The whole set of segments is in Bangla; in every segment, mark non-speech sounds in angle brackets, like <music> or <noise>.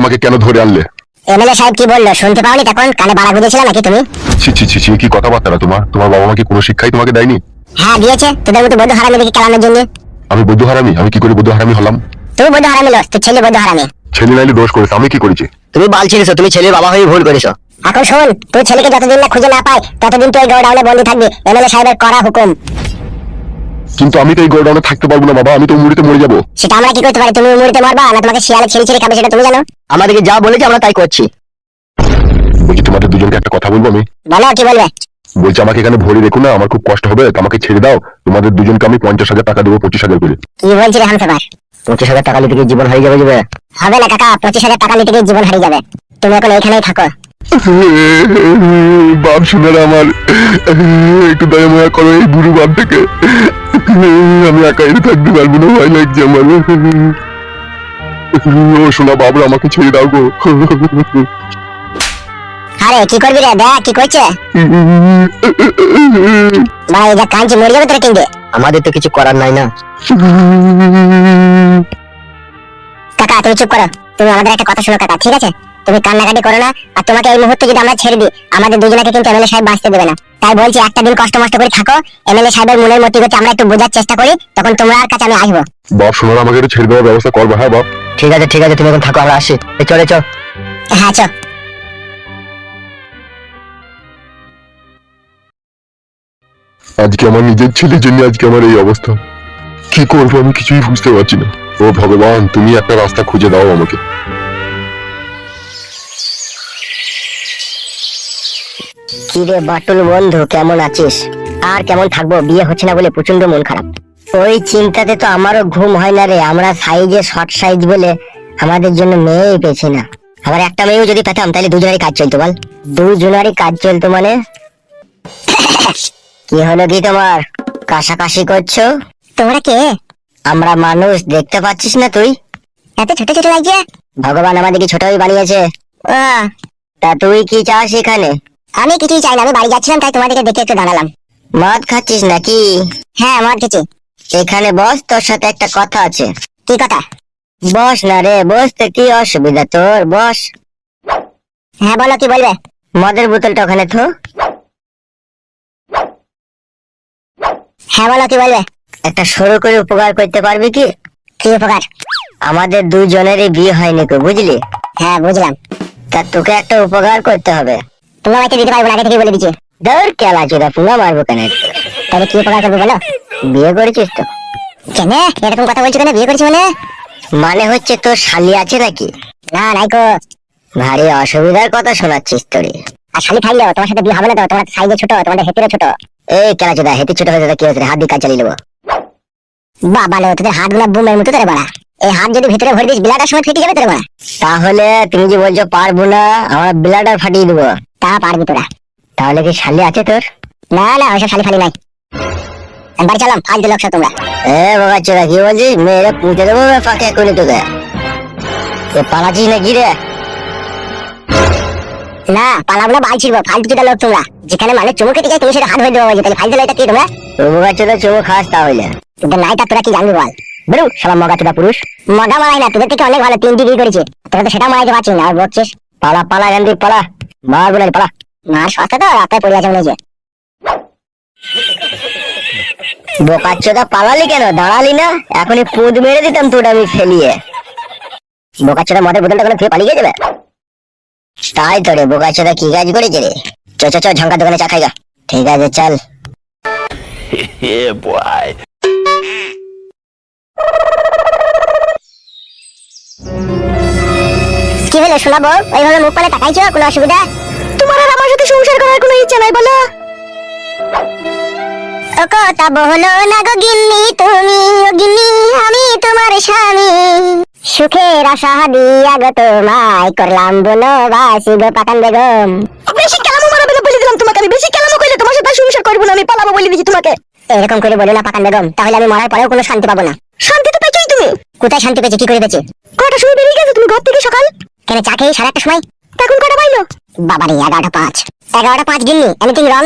আমাকে কেন ধরে আনলে? এমএলএ সাহেব কি বলল? শুনতে পাওনি তখন? কানে বাড়া গুঁজেছিল নাকি তুমি? ছি ছি ছি ছি কি কথাবার্তা তোমার? তোমার বাবা মাকে কোনো শিক্ষাই তোমাকে দেয়নি? হ্যাঁ দিয়েছে। তোদের মতো হারামি দেখে জন্য? আমি হারামি? আমি কি করে হারামি হলাম? তুই বৌদ্ধ হারামি লোস তোর ছেলে বৌদ্ধ হারামি। ছেলে নাইলে দোষ করেছে আমি কি করেছি? তুমি বাল ছিঁড়েছো তুমি ছেলের বাবা হয়ে ভুল করেছ। এখন শোন তুই ছেলেকে যতদিন না খুঁজে না পাই ততদিন তুই এই গোডাউনে বন্দি থাকবি। এমএলএ সাহেবের করা হুকুম। কিন্তু আমি তো এই গোডাউনে থাকতে পারব না বাবা। আমি তো মুড়িতে মরে যাব। সেটা আমরা কি করতে পারি? তুমি মুড়িতে মারবা না তোমাকে শিয়ালে ছেড়ে ছেড়ে খাবে সেটা তুমি জানো? আমাদেরকে যা বলেছে আমরা তাই করছি। বলছি তোমাদের দুজনকে একটা কথা বলব আমি? বলো কি বলবে? বলছি আমাকে এখানে ভরে রেখো না আমার খুব কষ্ট হবে তো আমাকে ছেড়ে দাও। তোমাদের দুজনকে আমি পঞ্চাশ হাজার টাকা দেবো পঁচিশ হাজার করে। কি বলছি রে হামসাফার পঁচিশ হাজার টাকা নিতে গিয়ে জীবন হারিয়ে যাবে যাবে? হবে না কাকা পঁচিশ হাজার টাকা নিতে গিয়ে জীবন হারিয়ে যাবে? তুমি এখন এইখানেই থাকো। বাপ শোনার আমার একটু দয়া ময়া করো এই বুড়ো বাপ থেকে আমি একা থাকতে পারব না ভয় লাগছে আমার। ও শোনা বাবরা আমাকে ছেড়ে দাও গো। আরে কি করবি রে দেখ কি করছে? ভাই যা কাঞ্চি মরে যাবে তোর কিনবে আমাদের তো কিছু করার নাই না। কাকা তুমি চুপ করো। তুমি আমাদের একটা কথা শোনো কাকা ঠিক আছে? তুমি কান্নাকাটি করো না আর তোমাকে এই মুহূর্তে যদি আমরা ছেড়ে দিই আমাদের দুজনকে কিন্তু এমএলএ সাহেব বাঁচতে দেবে না। তাই বলছি একটা দিন কষ্ট মষ্ট করে থাকো এমএলএ সাহেবের মনের মতি করতে আমরা একটু বোঝার চেষ্টা করি তখন তোমার কাছে আমি আসব। বাপ শোনার আমাকে একটু ছেড়ে দেওয়ার ব্যবস্থা করব হ্যাঁ বাপ? ঠিক আছে ঠিক আছে তুমি এখন থাকো আমরা আসি। এই চলে চল। হ্যাঁ চো আজকে আমার নিজের ছেলের জন্য আজকে আমার এই অবস্থা। কি করব আমি কিছুই বুঝতে পারছি না। ও ভগবান তুমি একটা রাস্তা খুঁজে দাও আমাকে। কি রে বাটুল বন্ধু কেমন আছিস? আর কেমন থাকব? বিয়ে হচ্ছে না বলে প্রচণ্ড মন খারাপ। ওই চিন্তাতে তো আমারও ঘুম হয় না রে। আমরা সাইজে শর্ট সাইজ বলে আমাদের জন্য মেয়েই পেছি না। আবার একটা মেয়েও যদি পেতাম তাহলে দুজনেরই কাজ চলতো বল। দুজনেরই কাজ চলতো মানে? কি হলো কি তোমার? কাশাকাশি করছ? তোমরা কে? আমরা মানুষ দেখতে পাচ্ছিস না তুই? এত ছোট ছোট লাগছে ভগবান আমাদেরকে ছোটই বানিয়েছে। তা তুই কি চাস এখানে? আমি কিছুই চাই না আমি বাড়ি যাচ্ছিলাম তাই তোমাদেরকে দেখে একটু দাঁড়ালাম। মদ খাচ্ছিস নাকি? হ্যাঁ মদ খেছি এখানে বস তোর সাথে একটা কথা আছে। কি কথা? বস না রে বসতে কি অসুবিধা তোর? বস। হ্যাঁ বলো কি বলবে? মদের বোতলটা ওখানে থো। হ্যাঁ বলো কি বলবে? একটা সরু করে উপকার করতে পারবি কি? কি উপকার? আমাদের দুজনেরই বিয়ে হয়নি কো বুঝলি? হ্যাঁ বুঝলাম। তা তোকে একটা উপকার করতে হবে। তুমি আমাকে দিতে পারব না আগে থেকে বলে দিচ্ছি। দৌড় কেলা চোদা পুঙ্গা মারবো কেন তাহলে কি উপকার করব বলো? বিয়ে করেছিস তো? কেন? এরকম কথা বলছো কেন? বিয়ে করেছি মানে? মানে হচ্ছে তোর শালি আছে নাকি? না নাই কো ভারী অসুবিধার কথা শোনাচ্ছিস তোরে। আর শালি থাকলেও তোমার সাথে বিয়ে হবে না তো? তোমার সাইজে ছোট তোমাদের হেতিরও ছোট। এই কেলা চোদা হেতি ছোট হয়েছে তো কি হয়েছে হাত দিয়ে কাজ চালিয়ে নেব। বাবা লো তোদের হাতগুলা বুমের মতো তোরে বাড়া। এই হাত যদি ভিতরে ভরে দিস বিলাটার সময় ফেটে যাবে তোরে বাড়া। তাহলে তুমি যে বলছো পারব না আমার বিলাটার ফাটিয়ে দেবো। তা পারবি তোরা। তাহলে কি শালি আছে তোর? না না ওইসব শালি ফালি নাই। বাড়ি চালাম ফালতু লোক সব তোমরা। এ বাবা চোরা কি বলছিস? মেয়েরা পুঁতে দেবো ফাঁকে করে তোকে? এ পালাচ্ছিস না কি রে? না পালাবো না বাল ছিড়বো ফালতু চোদা লোক তোমরা। যেখানে মানে চুমুকে টিকে তুমি সেটা হাত ধরে দেবো তাহলে ফালতু এটা কি তোমরা? মগা চোদা চুমু খাস তাহলে। তোদের নাইটা তোরা কি জানবি বল? বেরু শালা মগা চোদা পুরুষ। মগা মারাই না তোদের থেকে অনেক ভালো তিন ডিগ্রি করেছে। তোরা তো সেটা মারাইতে পারছিস না আর বলছিস পালা পালা গান্ধী পালা। মার বলে পালা। মার সস্তা তো রাস্তায় পড়ে আছে মনে বোকাচ্চোদা পালালি কেন? দাঁড়ালি না? এখনই পুঁদ মেরে দিতাম তোটা আমি ফেলিয়ে। বোকাচ্চোদা মদের বোতলটা কোনো ফিরে পালিয়ে যাবে তাই তো রে বোকাচ্চোদা কি কাজ করেছে রে? চ চ চ ঝঙ্কার দোকানে চা খাইগা ঠিক আছে চল. <laughs> কি হলো শোনাবো? ওইভাবে মুখ পালে তাকাইছো? কোনো অসুবিধা? তোমার আর আমার সাথে সংসার করার কোনো ইচ্ছা নাই বলো। ও কথা বলো না গো গিন্নি তুমি ও গিন্নি আমি তোমার স্বামী। সুখের আশা দিয়া গো তোমায় করলাম বনবাসী গো পাকান বেগম। বেশি কেলামো বলে দিলাম তোমাকে আমি বেশি কেলামো কইলে তোমার সাথে সংসার করব না আমি পালাবো বলে দিচ্ছি তোমাকে। এরকম করে বলো না পাকান বেগম তাহলে আমি মরার পরেও কোনো শান্তি পাবো না। শান্তি তো পেয়েছোই তুমি। কোথায় শান্তি পেয়েছি কি করে পেয়েছি? কটার সময় বেরিয়ে গেছো তুমি ঘর থেকে সকাল? কেন চা খেয়ে সাড়ে আটটার সময় এখন কটা পাইলো বাবারে এগারোটা পাঁচ। এগারোটা পাঁচ গিন্নি এনিথিং রং?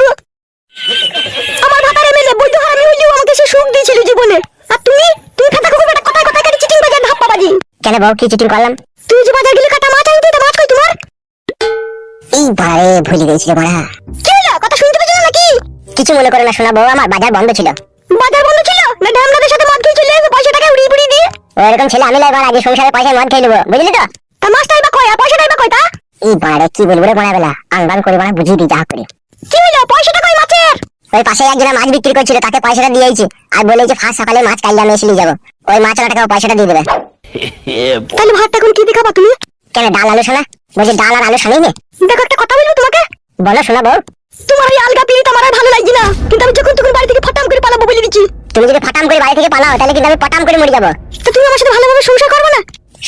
কো আমার ভাতার বৈধ হারামি হইলেও আমাকে সে সুখ দিয়েছিল জীবনে। আর তুমি? তুমি ফাটা কুকুর বেটা কথায় কথায় খালি চিটিং বাজার ধাপ্পা বাজি কেন বউ কি চিটিং করলাম? তুই যে বাজার গেলে কাটা মাছ আনতে মাছ কই তোমার? এই বারে ভুলে গেছি রে বড়া কি হলো? কথা শুনতে পেয়েছিল নাকি? কিছু মনে করে না শোনা বউ আমার বাজার বন্ধ ছিল। বাজার বন্ধ ছিল? না ঢামনাদের সাথে মদ খেয়ে চলে দিয়ে ওইরকম ছেলে আমি এবার আগে সংসারে পয়সা মদ খেয়ে নেব। বুঝলি তো? তা মাছটাই বা আর পয়সাটাই বা কয় তা? এই বারে কি বলব রে বড়া বেলা আনবান করে বড়া বুঝিয়ে দিই যা করে। কি হলো পয়সাটা কই মাছের? ওই পাশে একজন মাছ বিক্রি করছিল তাকে পয়সাটা দিয়েছি আর বলেছে ফার্স্ট সকালে মাছ কাইলে আমি এসে নিয়ে যাব। ওই মাছ টাকা পয়সাটা দিয়ে দেবে। তাহলে ভাতটা এখন কি দেখাবা তুমি? কেন ডাল আলু শোনা? বলছি ডাল আর আলু শোনাই নে দেখো একটা কথা বলব তোমাকে? বলো শোনা বউ। তোমার এই আলগা পিড়িতে আমার ভালো লাগছে না। কিন্তু আমি যখন তখন বাড়ি থেকে ফটাম করে পালাবো বলে দিচ্ছি। তুমি যদি ফাটাম করে বাড়ি থেকে পালাও তাহলে কিন্তু আমি পটাম করে মরে যাব। তো তুমি আমার সাথে ভালোভাবে সংসার করবে না?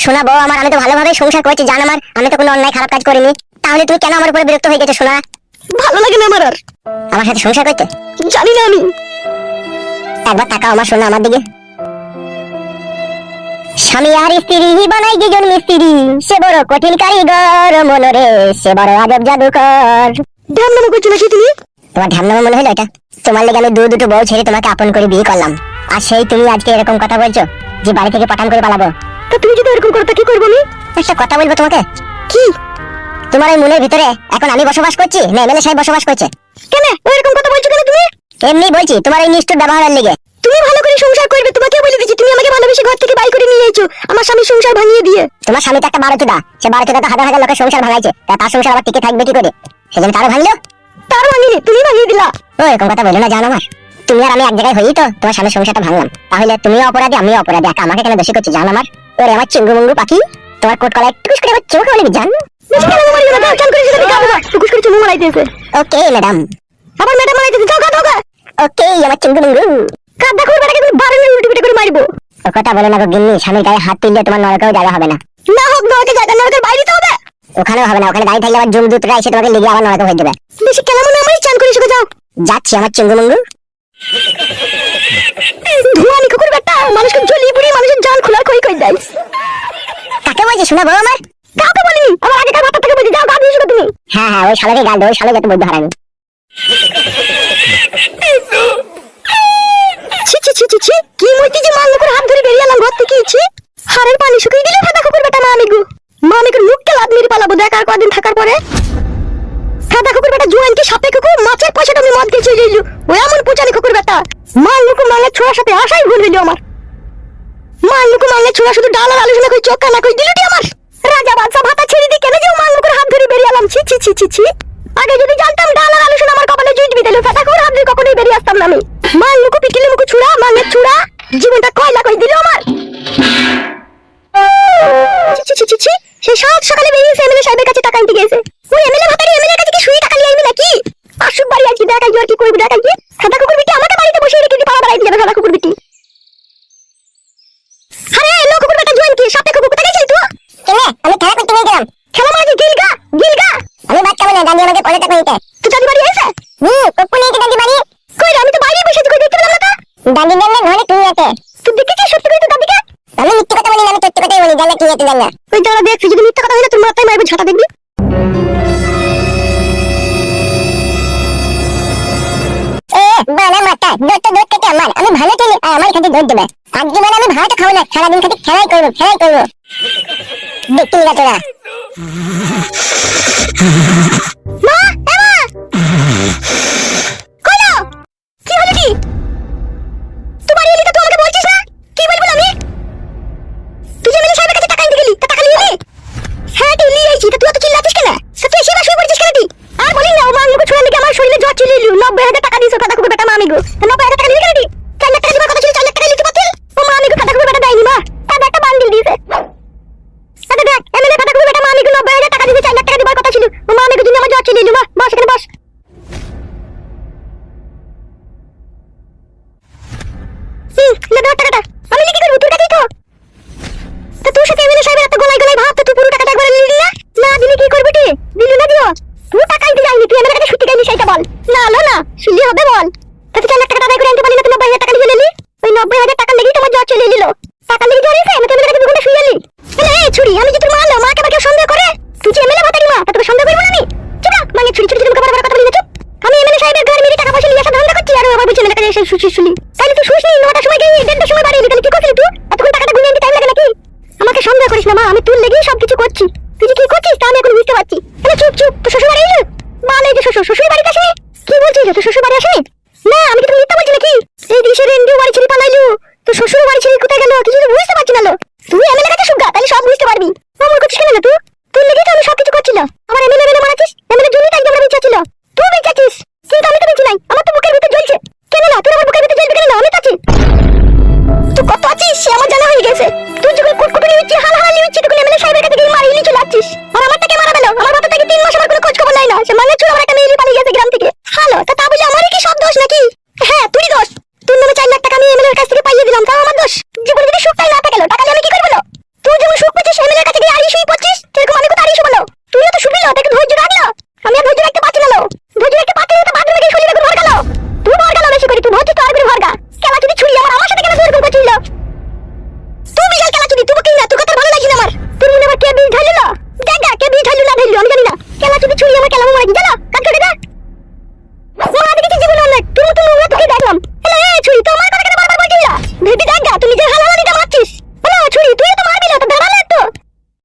শোনা বউ আমার আমি তো ভালোভাবে সংসার করেছি জান আমার আমি তো কোনো অন্যায় খারাপ কাজ করিনি। তাহলে তুমি কেন আমার উপরে বিরক্ত হয়ে গেছো শোনা? ভালো লাগে না আমার আর। আমার সাথে সংসার করতে? জানি না আমি। একবার তাকাও আমার শোনা আমার দিকে। স্বামী আর স্ত্রী বানাই দুজন মিস্ত্রি। সে বড় কঠিন কারিগর মনরে সে বড় আজব জাদুকর। ধ্যান নামো করছ নাকি তুমি? তোমার ঢ্যামনামা মনে হলো এটা? তোমার লেগে আমি দু দুটো বউ ছেড়ে তোমাকে আপন করে বিয়ে করলাম। আর সেই তুমি আজকে এরকম কথা বলছো যে বাড়ি থেকে পাঠান করে পালাবো। তা তুমি যদি এরকম করো তা কি করব আমি? একটা কথা বলব তোমাকে? কি? তোমার ওই মনের ভিতরে এখন আমি বসবাস করছি? না এমএলএ সাহেব বসবাস করছে। কেন? ওইরকম কথা বলছো কেন তুমি? এমনি বলছি তোমার ওই নিষ্ঠুর ব্যবহারের লেগে। তুমি ভালো করে সংসার করবে তোমাকে বলে দিচ্ছি। তুমি আমাকে ভালোবেসে ঘর থেকে বাই করে নিয়ে এসেছ আমার স্বামী সংসার ভাঙিয়ে দিয়ে। তোমার স্বামী তো একটা বারো চোদা সে বারো চোদা তো হাজার হাজার লোকের সংসার ভাঙাইছে। তার সংসার আবার টিকে থাকবে কি করে? সেজন্য তারও ভাঙলো? তার ভাঙিনি তুমি ভাঙিয়ে দিলা। ও এরকম কথা বলো না জানো আমার তুমি আর আমি এক জায়গায় হই তো তোমার স্বামীর সংসারটা ভাঙলাম। তাহলে তুমিও অপরাধী আমিও অপরাধী। একা আমাকে কেন দোষী করছি জানো আমার ওরে আমার চিঙ্গু মুঙ্গু পাখি তোমার কোট কলা একটু করে আমার চোখ বলবি জান? কেন ওকে ম্যাডাম। আবার ম্যাডাম মারাইতেছে যাও গা দাও গা ওকে আমার চিঙ্গু মুঙ্গু কাদা করে বেটাকে তুমি বারণের উল্টে পিটে করে মারবো। কথা বলে না গো গিন্নি স্বামীর গায়ে হাত তুললে তোমার নরকেও জায়গা হবে না। না হোক নরকে জায়গা নরকের বাইরে তো ওখানেও হবে না ওখানে দাঁড়িয়ে থাকলে আবার জুম দুতরা এসে তোমাকে লেগে আবার নরকে হয়ে যাবে বেশি কেন মনে আমারই চান করে শুকে যাও। যাচ্ছি আমার চিঙ্গু মুঙ্গু ধোঁয়ানি কুকুর বেটা মানুষকে জ্বলিয়ে পুড়িয়ে মানুষের জান খোলা কই কই দেয়। কাকে বলছি শোনা বউ আমার? কাউকে বলিনি আমার আগেকার ভাতা থেকে বলছি যাও গা দিয়ে শুকে তুমি। হ্যাঁ হ্যাঁ ওই শালাকে গাল দে ওই শালা যত বৈধ হারামি। ছি ছি ছি ছি ছি কি মইতি যে মাল করে হাত ধরে বেরিয়ে এলাম ঘর থেকে ছি। হাড়ের পানি শুকিয়ে দিলে ফাটা কুকুর বেটা মা আমিগু মা আমিগুর মুখকে লাদ মেরে পালাবো দেখার কদিন থাকার পরে। ফাটা কুকুর বেটা জুয়ানকে সাপে কুকুর? মাছের পয়সাটা আমি মদ খেয়ে চলে ওই এমন পুচানি কুকুর বেটা। মাল লুকু মালের ছোড়ার সাথে আশাই ভুল হইল আমার। মাল লুকু মালের ছোঁয়া শুধু ডাল আর আলোচনা করে চোখ কানা কই, দিলটি আমার। রাজা বাদশা ভাতা ছেড়ে দিয়ে কেন যে মাল লুকুর হাত ধরে বেরিয়ে এলাম? ছি ছি ছি ছি ছি। আগে যদি জানতাম ডাল আর আলোচনা আমার কপালে জুইট বিদেলো ফাটা কুকুর হাত ধরে কখনোই বেরিয়ে আসতাম না আমি। মাল লুকু পিটিলে মুকু ছুড়া মালের ছুড়া, জীবনটা কয়লা কই দিল আমার? গেছে। ওই এমএলএ ভাতারি এমএলএ কাছে কি শুয়ে টাকা নিয়ে আইবি নাকি? বাড়ি আজকে দেখাই আর কি করবি দেখাই সাদা কুকুর বিটি আমাকে বাড়িতে বসে রেখে দিয়ে পাড়া বাড়াইতে যাবে সাদা কুকুর বিটি আরে লো কুকুর বেটা জোয়ান কি? সাপে কুকুর কোথায় গেছিলি তুই? কেন আমি খেলা করতে নিয়ে গেলাম। খেলা মাঝে গিলগা গিলগা। আমি দাঁড়িয়ে আমাকে পরে টাকা নিতে তুই দাদি বাড়ি এসে হুম কপ্পু নিয়ে বাড়ি কই আমি তো বাইরে বসে আছি কই দেখতে পেলাম না তো? তুই আছে। তুই দেখেছিস সত্যি করে তুই দাদিকে আমি মিথ্যে কথা বলি না আমি সত্যি কথাই বলি জানলে তুই আছে জানলে ওই দাঁড়া যদি মিথ্যা কথা হইলে তোর মাথায় মারবে ঝাঁটা দেখবি? দৌড় দেবে আজকে মানে আমি ভাত খাব না, সারাদিন খাতে খেলাই করব খেলাই করব। দেখতে নিগা তোরা। আমি? হ্যাঁ আর বলি না মা আমাকে আমার শরীরে জ্বর চলে এলু নব্বই হাজার টাকা দিয়েছ কাদা বেটা মা আমিগো তা এমএলএ কাছে এসে শুছিস